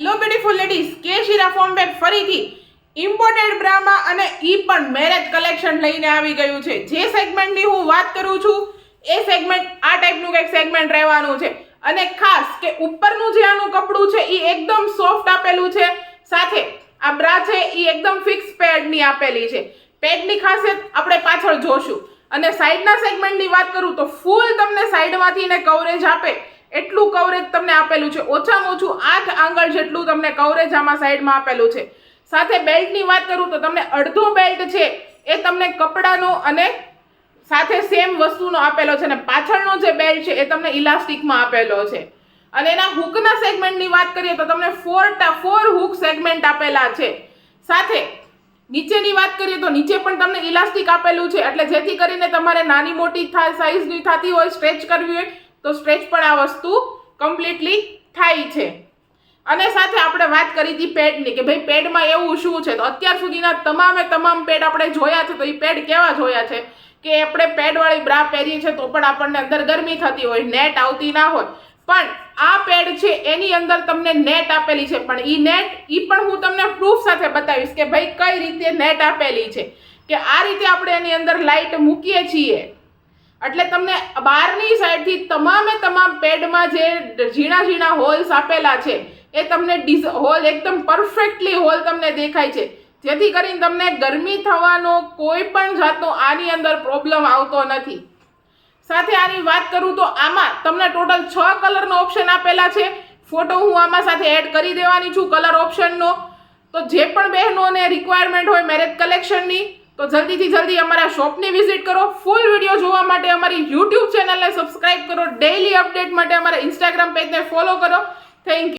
Hello beautiful ladies કે શિરા form bag ફરીથી. ઇમ્પોર્ટેડ બ્રામાં અને ઈ પણ મેરેજ કલેક્શન લઈને આવી ગયું છે. જે સેગમેન્ટની હું વાત કરું છું, એ સેગમેન્ટ આ ટાઈપનું કંઈક સેગમેન્ટ રહેવાનું છે. અને ખાસ કે ઉપરનું જે આનું કપડું છે એ એકદમ સોફ્ટ આપેલું છે. સાથે આ બ્રા છે એ એકદમ ફિક્સ પેડની આપેલી છે. પેડની ખાસિયત આપણે પાછળ જોશું. અને સાઈડના સેગમેન્ટની વાત કરું તો ફૂલ તમને સાઈડમાંથી એને કવરેજ આપે. એટલું કવરેજ તમને આપેલું છે. ઓછામાં ઓછું આઠ આંગળ જેટલું તમને કવરેજ આમાં સાઈડમાં આપેલું છે. સાથે બેલ્ટની વાત કરું તો તમને અડધો બેલ્ટ છે એ તમને કપડાનો અને સાથે સેમ વસ્તુનો આપેલો છે અને પાછળનો જે બેલ્ટ છે એ તમને ઇલાસ્ટિકમાં આપેલો છે. અને એના હુકના સેગમેન્ટની વાત કરીએ તો તમને ફોર ફોર હુક સેગમેન્ટ આપેલા છે. સાથે નીચેની વાત કરીએ તો નીચે પણ તમને ઇલાસ્ટિક આપેલું છે. એટલે જેથી કરીને તમારે નાની મોટી સાઈઝની થતી હોય સ્ટ્રેચ કરવી હોય તો સ્ટ્રેચ પણ આ વસ્તુ કમ્પ્લીટલી થાય છે. અને સાથે આપણે વાત કરી હતી પેડની કે ભાઈ પેડમાં એવું શું છે? તો અત્યાર સુધીના તમામે તમામ પેડ આપણે જોયા છે, તો એ પેડ કેવા જોયા છે? કે આપણે પેડવાળી બ્રા પહેરીએ છીએ તો પણ આપણને અંદર ગરમી થતી હોય, નેટ આવતી ના હોય. પણ આ પેડ છે, એની અંદર તમને નેટ આપેલી છે. પણ એ નેટ એ પણ હું તમને પ્રૂફ સાથે બતાવીશ કે ભાઈ કઈ રીતે નેટ આપેલી છે. કે આ રીતે આપણે એની અંદર લાઇટ મૂકીએ છીએ. એટલે તમને બહારની સાઈડથી તમામે તમામ પેડમાં જે ઝીણા ઝીણા હોલ્સ આપેલા છે, એ તમને હોલ એકદમ પરફેક્ટલી હોલ તમને દેખાય છે. જેથી કરીને તમને ગરમી થવાનો કોઈ પણ જાતનો આની અંદર પ્રોબ્લેમ આવતો નથી. સાથે આની વાત કરું તો આમાં તમને ટોટલ છ કલરનો ઓપ્શન આપેલા છે. ફોટો હું આમાં સાથે એડ કરી દેવાની છું કલર ઓપ્શનનો. તો જે પણ બહેનોને રિક્વાયરમેન્ટ હોય મેરેજ કલેક્શનની તો જલ્દીથી જલ્દી અમારા શોપની વિઝિટ કરો. ફૂલ વીડિયો જોવા માટે અમારી યુટ્યુબ ચેનલને સબસ્ક્રાઇબ કરો. ડેઈલી અપડેટ માટે અમારા ઇન્સ્ટાગ્રામ પેજને ફોલો કરો. Thank you